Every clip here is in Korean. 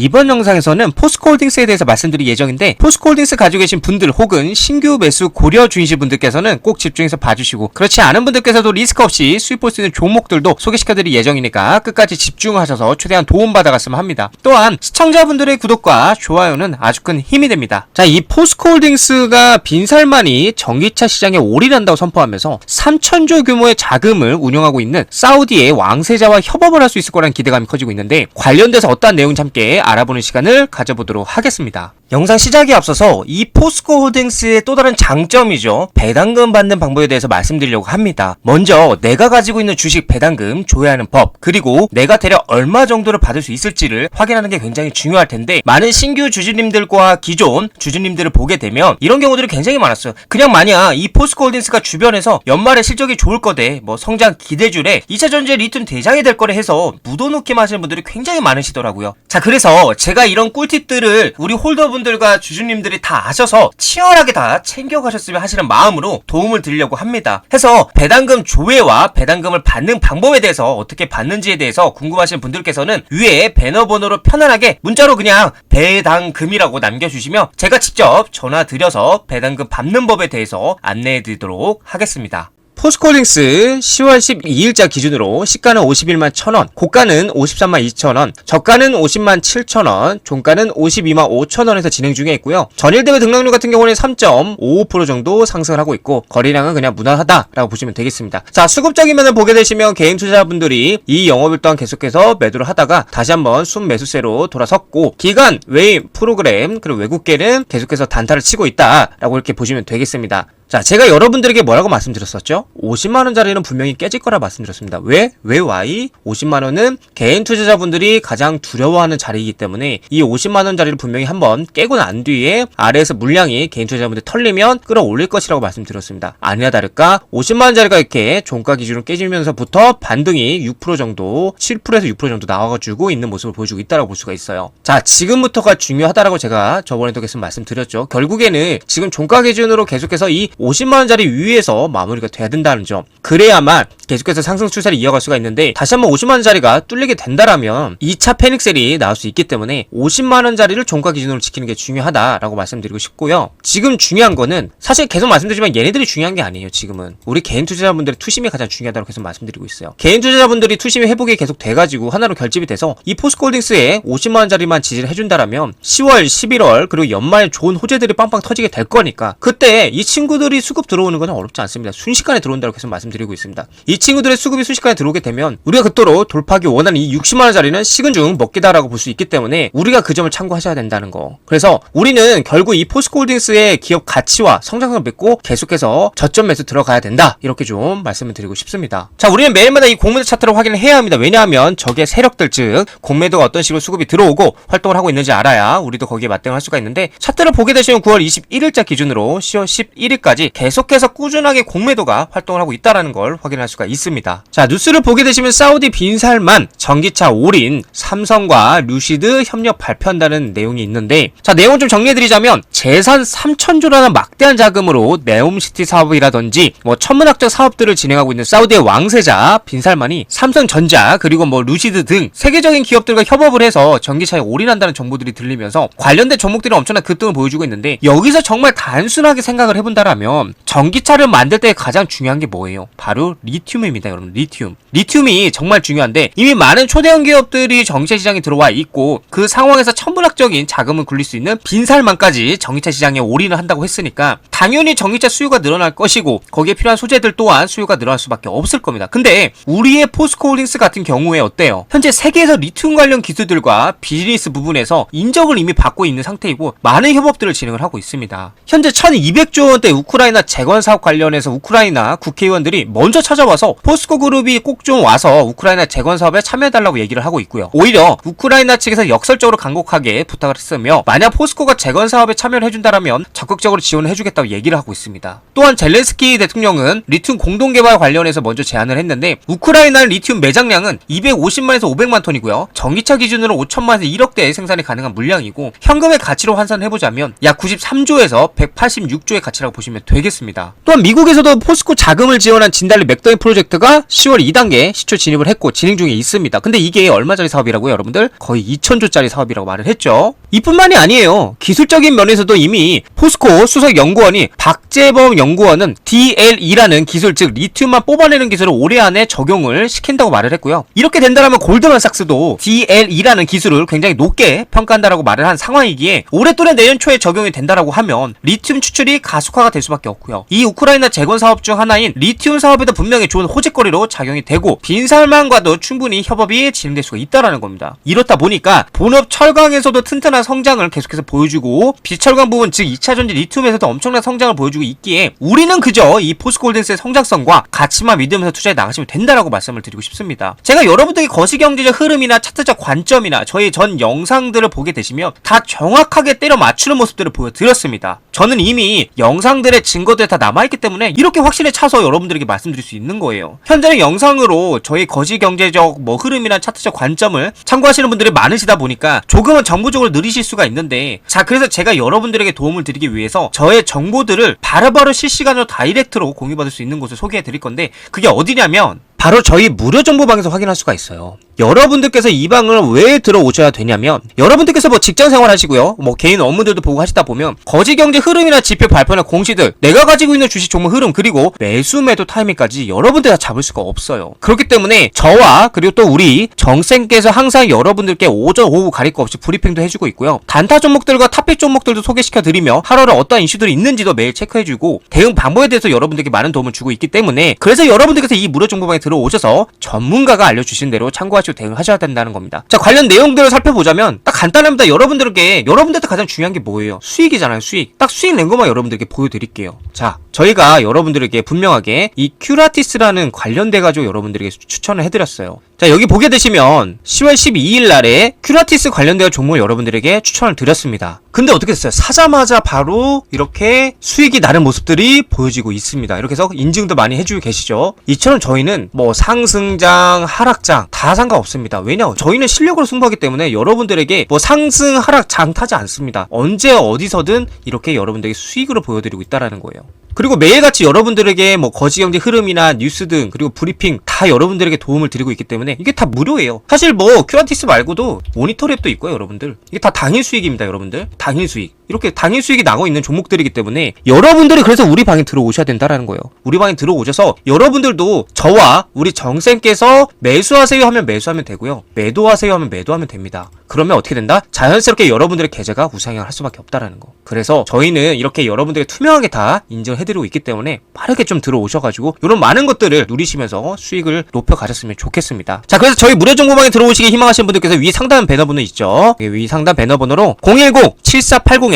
이번 영상에서는 포스코홀딩스에 대해서 말씀드릴 예정인데 포스코홀딩스 가지고 계신 분들 혹은 신규 매수 고려 중이신 분들께서는 꼭 집중해서 봐주시고 그렇지 않은 분들께서도 리스크 없이 볼수 있는 종목들도 소개시켜드릴 예정이니까 끝까지 집중하셔서 최대한 도움받아갔으면 합니다. 또한 시청자분들의 구독과 좋아요는 아주 큰 힘이 됩니다. 자, 이 포스코홀딩스가 빈살만이 전기차 시장에 올인한다고 선포하면서 3천조 규모의 자금을 운영하고 있는 사우디의 왕세자와 협업을 할 수 있을 거라는 기대감이 커지고 있는데 관련돼서 어떠한 내용인지 함께 알아보는 시간을 가져보도록 하겠습니다. 영상 시작에 앞서서 이 포스코 홀딩스의 또 다른 장점이죠. 배당금 받는 방법에 대해서 말씀드리려고 합니다. 먼저 내가 가지고 있는 주식 배당금 조회하는 법, 그리고 내가 대략 얼마 정도를 받을 수 있을지를 확인하는 게 굉장히 중요할 텐데 많은 신규 주주님들과 기존 주주님들을 보게 되면 이런 경우들이 굉장히 많았어요. 그냥 만약 이 포스코 홀딩스가 주변에서 연말에 실적이 좋을 거대, 뭐 성장 기대줄에 2차 전지 리튬 대장이 될 거래 해서 묻어놓기만 하시는 분들이 굉장히 많으시더라고요. 자, 그래서 제가 이런 꿀팁들을 우리 홀더분 들과 주주님들이 다 아셔서 치열하게 다 챙겨가셨으면 하시는 마음으로 도움을 드리려고 합니다. 해서 배당금 조회와 배당금을 받는 방법에 대해서 어떻게 받는지에 대해서 궁금하신 분들께서는 위에 배너 번호로 편안하게 문자로 그냥 배당금이라고 남겨주시면 제가 직접 전화 드려서 배당금 받는 법에 대해서 안내해 드리도록 하겠습니다. 포스코홀딩스 10월 12일자 기준으로 시가는 51만 1000원, 고가는 53만 2000원, 저가는 50만 7000원, 종가는 52만 5000원에서 진행 중에 있고요. 전일 대비 등락률 같은 경우는 3.55% 정도 상승을 하고 있고 거래량은 그냥 무난하다라고 보시면 되겠습니다. 자, 수급적인 면을 보게 되시면 개인 투자자분들이 이 영업일 동안 계속해서 매도를 하다가 다시 한번 순 매수세로 돌아섰고 기간 외인 프로그램 그리고 외국계는 계속해서 단타를 치고 있다라고 이렇게 보시면 되겠습니다. 자, 제가 여러분들에게 뭐라고 말씀드렸었죠? 50만원짜리는 분명히 깨질 거라 말씀드렸습니다. 왜? 왜 Y? 50만원은 개인 투자자분들이 가장 두려워하는 자리이기 때문에 이 50만원짜리를 분명히 한번 깨고 난 뒤에 아래에서 물량이 개인 투자자분들 털리면 끌어올릴 것이라고 말씀드렸습니다. 아니나 다를까 50만원짜리가 이렇게 종가 기준으로 깨지면서부터 반등이 6% 정도, 7%에서 6% 정도 나와가지고 있는 모습을 보여주고 있다고 볼 수가 있어요. 자, 지금부터가 중요하다라고 제가 저번에도 계속 말씀드렸죠. 결국에는 지금 종가 기준으로 계속해서 이 50만원짜리 위에서 마무리가 돼야 된다는 점. 그래야만 계속해서 상승 추세를 이어갈 수가 있는데 다시 한번 50만원짜리가 뚫리게 된다라면 2차 패닉셀이 나올 수 있기 때문에 50만원짜리를 종가 기준으로 지키는 게 중요하다라고 말씀드리고 싶고요. 지금 중요한 거는 사실 계속 말씀드리지만 얘네들이 중요한 게 아니에요. 지금은 우리 개인 투자자분들의 투심이 가장 중요하다고 계속 말씀드리고 있어요. 개인 투자자분들이 투심이 회복이 계속 돼가지고 하나로 결집이 돼서 이 포스코홀딩스에 50만원짜리만 지지를 해준다라면 10월, 11월 그리고 연말 좋은 호재들이 빵빵 터지게 될 거니까 그때 이 친구들 이 수급 들어오는 건 어렵지 않습니다. 순식간에 들어온다고 계속 말씀드리고 있습니다. 이 친구들의 수급이 순식간에 들어오게 되면 우리가 그토록 돌파하기 원하는 이 60만 원짜리는 식은 죽 먹기다라고 볼 수 있기 때문에 우리가 그 점을 참고하셔야 된다는 거. 그래서 우리는 결국 이 포스코홀딩스의 기업 가치와 성장성을 믿고 계속해서 저점 매수 들어가야 된다. 이렇게 좀 말씀을 드리고 싶습니다. 자, 우리는 매일마다 이 공매도 차트를 확인을 해야 합니다. 왜냐하면 적의 세력들 즉 공매도가 어떤 식으로 수급이 들어오고 활동을 하고 있는지 알아야 우리도 거기에 맞대응할 을 수가 있는데 차트를 보게 되시면 9월 21일자 기준으로 10월 11일까지 계속해서 꾸준하게 공매도가 활동을 하고 있다라는 걸 확인할 수가 있습니다. 자, 뉴스를 보게 되시면 사우디 빈살만 전기차 올인 삼성과 루시드 협력 발표한다는 내용이 있는데 자, 내용을 좀 정리해드리자면 재산 3천조라는 막대한 자금으로 네옴시티 사업이라든지 뭐 천문학적 사업들을 진행하고 있는 사우디의 왕세자 빈살만이 삼성전자 그리고 뭐 루시드 등 세계적인 기업들과 협업을 해서 전기차에 올인한다는 정보들이 들리면서 관련된 종목들이 엄청난 급등을 보여주고 있는데 여기서 정말 단순하게 생각을 해본다라면 전기차를 만들 때 가장 중요한 게 뭐예요? 바로 리튬입니다, 여러분. 리튬. 리튬이 정말 중요한데 이미 많은 초대형 기업들이 전기차 시장에 들어와 있고 그 상황에서 천문학적인 자금을 굴릴 수 있는 빈살만까지 전기차 시장에 올인을 한다고 했으니까 당연히 전기차 수요가 늘어날 것이고 거기에 필요한 소재들 또한 수요가 늘어날 수밖에 없을 겁니다. 근데 우리의 포스코홀딩스 같은 경우에 어때요? 현재 세계에서 리튬 관련 기술들과 비즈니스 부분에서 인정을 이미 받고 있는 상태이고 많은 협업들을 진행을 하고 있습니다. 현재 1200조 원대 우크라이나 재건 사업 관련해서 우크라이나 국회의원들이 먼저 찾아와서 포스코 그룹이 꼭 좀 와서 우크라이나 재건 사업에 참여해달라고 얘기를 하고 있고요. 오히려 우크라이나 측에서 역설적으로 강곡하게 부탁을 했으며 만약 포스코가 재건 사업에 참여를 해준다라면 적극적으로 지원을 해주겠다고 얘기를 하고 있습니다. 또한 젤렌스키 대통령은 리튬 공동 개발 관련해서 먼저 제안을 했는데 우크라이나 리튬 매장량은 250만에서 500만 톤이고요. 전기차 기준으로 5천만에서 1억 대 생산이 가능한 물량이고 현금의 가치로 환산해 보자면 약 93조에서 186조의 가치라고 보시면 보시면 되겠습니다. 또한 미국에서도 포스코 자금을 지원한 진달리 맥더인 프로젝트가 10월 2단계 시초 진입을 했고 진행 중에 있습니다. 근데 이게 얼마짜리 사업이라고요, 여러분들? 거의 2천조짜리 사업이라고 말을 했죠. 이뿐만이 아니에요. 기술적인 면에서도 이미 포스코 수석 연구원이 박재범 연구원은 DLE라는 기술 즉 리튬만 뽑아내는 기술을 올해 안에 적용을 시킨다고 말을 했고요. 이렇게 된다면 골드만삭스도 DLE라는 기술을 굉장히 높게 평가한다라고 말을 한 상황이기에 올해 또는 내년 초에 적용이 된다라고 하면 리튬 추출이 가속화가 될 수밖에 없고요. 이 우크라이나 재건 사업 중 하나인 리튬 사업에도 분명히 좋은 호재거리로 작용이 되고 빈살만과도 충분히 협업이 진행될 수가 있다라는 겁니다. 이렇다 보니까 본업 철강에서도 튼튼한 성장을 계속해서 보여주고 비철강 부분 즉 2차 전지 리튬에서도 엄청난 성장을 보여주고 있기에 우리는 그저 이 포스골든스의 성장성과 가치만 믿으면서 투자해 나가시면 된다라고 말씀을 드리고 싶습니다. 제가 여러분들이 거시경제적 흐름이나 차트적 관점이나 저희 전 영상들을 보게 되시면 다 정확하게 때려 맞추는 모습들을 보여드렸습니다. 저는 이미 영상들의 증거들이 다 남아있기 때문에 이렇게 확신에 차서 여러분들에게 말씀드릴 수 있는 거예요. 현재는 영상으로 저희 거시 경제적 뭐 흐름이나 차트적 관점을 참고하시는 분들이 많으시다 보니까 조금은 정보적으로 느리실 수가 있는데 자 그래서 제가 여러분들에게 도움을 드리기 위해서 저의 정보들을 바로바로 실시간으로 다이렉트로 공유받을 수 있는 곳을 소개해 드릴 건데 그게 어디냐면 바로 저희 무료 정보방에서 확인할 수가 있어요. 여러분들께서 이 방을 왜 들어오셔야 되냐면 여러분들께서 뭐 직장 생활 하시고요. 뭐 개인 업무들도 보고 하시다 보면 거지 경제 흐름이나 지표 발표나 공시들 내가 가지고 있는 주식 종목 흐름 그리고 매수 매도 타이밍까지 여러분들 다 잡을 수가 없어요. 그렇기 때문에 저와 그리고 또 우리 정쌤께서 항상 여러분들께 오전 오후 가릴 거 없이 브리핑도 해주고 있고요. 단타 종목들과 탑픽 종목들도 소개시켜 드리며 하루를 어떤 이슈들이 있는지도 매일 체크해 주고 대응 방법에 대해서 여러분들께 많은 도움을 주고 있기 때문에 그래서 여러분들께서 이 무료 정보방에 들어 오셔서 전문가가 알려주신 대로 참고하시고 대응하셔야 된다는 겁니다. 자 관련 내용들을 살펴보자면 딱 간단합니다. 여러분들에게 여러분들한테 가장 중요한 게 뭐예요? 수익이잖아요. 수익. 딱 수익 낸 것만 여러분들에게 보여드릴게요. 자 저희가 여러분들에게 분명하게 이 큐라티스라는 관련돼 가지고 여러분들에게 추천을 해드렸어요. 자 여기 보게 되시면 10월 12일 날에 큐라티스 관련된 종목을 여러분들에게 추천을 드렸습니다. 근데 어떻게 됐어요? 사자마자 바로 이렇게 수익이 나는 모습들이 보여지고 있습니다. 이렇게 해서 인증도 많이 해주고 계시죠. 이처럼 저희는 뭐 상승장, 하락장 다 상관없습니다. 왜냐? 저희는 실력으로 승부하기 때문에 여러분들에게 뭐 상승, 하락, 장 타지 않습니다. 언제 어디서든 이렇게 여러분들에게 수익으로 보여드리고 있다라는 거예요. 그리고 매일같이 여러분들에게 뭐 거시 경제 흐름이나 뉴스 등 그리고 브리핑 다 여러분들에게 도움을 드리고 있기 때문에 이게 다 무료예요. 사실 뭐 큐라티스 말고도 모니터랩도 있고요, 여러분들. 이게 다 당일 수익입니다, 여러분들. 당일 수익. 이렇게 당일 수익이 나고 있는 종목들이기 때문에 여러분들이 그래서 우리 방에 들어오셔야 된다라는 거예요. 우리 방에 들어오셔서 여러분들도 저와 우리 정쌤께서 매수하세요 하면 매수하면 되고요. 매도하세요 하면 매도하면 됩니다. 그러면 어떻게 된다? 자연스럽게 여러분들의 계좌가 우상향을 할 수밖에 없다라는 거. 그래서 저희는 이렇게 여러분들에게 투명하게 다 인정해드리고 있기 때문에 빠르게 좀 들어오셔가지고 이런 많은 것들을 누리시면서 수익을 높여 가셨으면 좋겠습니다. 자, 그래서 저희 무료 정보방에 들어오시기 희망하시는 분들께서 위 상단 배너번호 있죠? 예, 위 상단 배너번호로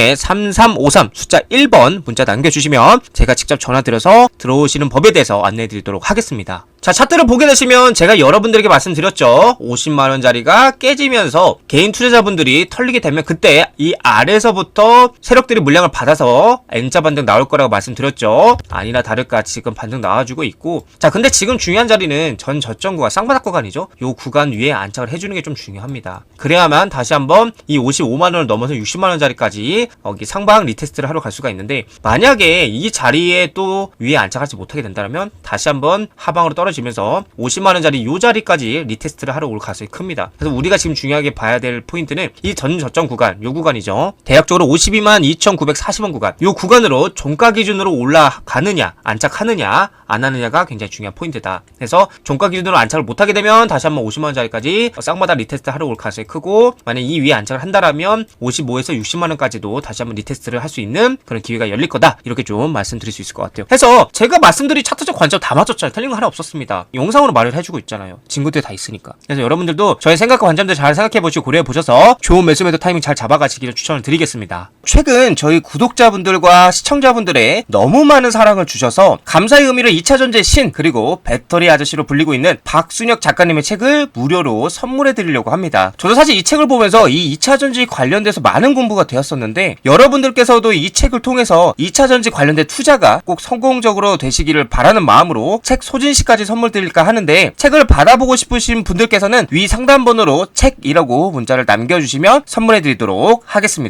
010-7480-3353 숫자 1번 문자 남겨주시면 제가 직접 전화드려서 들어오시는 법에 대해서 안내해 드리도록 하겠습니다. 자, 차트를 보게 되시면 제가 여러분들에게 말씀드렸죠. 50만원짜리가 깨지면서 개인 투자자분들이 털리게 되면 그때 이 아래서부터 세력들이 물량을 받아서 N자 반등 나올 거라고 말씀드렸죠. 아니나 다를까 지금 반등 나와주고 있고. 자, 근데 지금 중요한 자리는 전 저점 구간, 쌍바닥 구간이죠. 요 구간 위에 안착을 해주는 게 좀 중요합니다. 그래야만 다시 한번 이 55만원을 넘어서 60만원짜리까지 여기 상방 리테스트를 하러 갈 수가 있는데 만약에 이 자리에 또 위에 안착하지 못하게 된다면 다시 한번 하방으로 떨어지 면서 50만원짜리 요 자리까지 리테스트를 하러 올 가능성이 큽니다. 그래서 우리가 지금 중요하게 봐야 될 포인트는 이 전 저점 구간, 요 구간이죠. 대략적으로 52만 2,940원 구간, 요 구간으로 종가 기준으로 올라가느냐, 안착하느냐, 안 하느냐가 굉장히 중요한 포인트다. 그래서 종가 기준으로 안착을 못하게 되면 다시 한번 50만원짜리까지 쌍바닥 리테스트 하러 올 가능성이 크고 만약 이 위에 안착을 한다라면 55에서 60만원까지도 다시 한번 리테스트를 할 수 있는 그런 기회가 열릴 거다. 이렇게 좀 말씀드릴 수 있을 것 같아요. 그래서 제가 말씀드린 차트적 관점 다 맞췄잖아요. 틀린 거 하나 없었습니다. 영상으로 말을 해주고 있잖아요. 친구들 다 있으니까. 그래서 여러분들도 저의 생각과 관점들 잘 생각해 보시고 고려해 보셔서 좋은 매수 매도 타이밍 잘 잡아가시기를 추천을 드리겠습니다. 최근 저희 구독자분들과 시청자분들의 너무 많은 사랑을 주셔서 감사의 의미로 2차 전제 신 그리고 배터리 아저씨로 불리고 있는 박순혁 작가님의 책을 무료로 선물해 드리려고 합니다. 저도 사실 이 책을 보면서 이 2차 전지 관련돼서 많은 공부가 되었었는데 여러분들께서도 이 책을 통해서 2차 전지 관련된 투자가 꼭 성공적으로 되시기를 바라는 마음으로 책 소진시까지 선물 드릴까 하는데 책을 받아보고 싶으신 분들께서는 위 상단 번호로 책이라고 문자를 남겨주시면 선물해 드리도록 하겠습니다.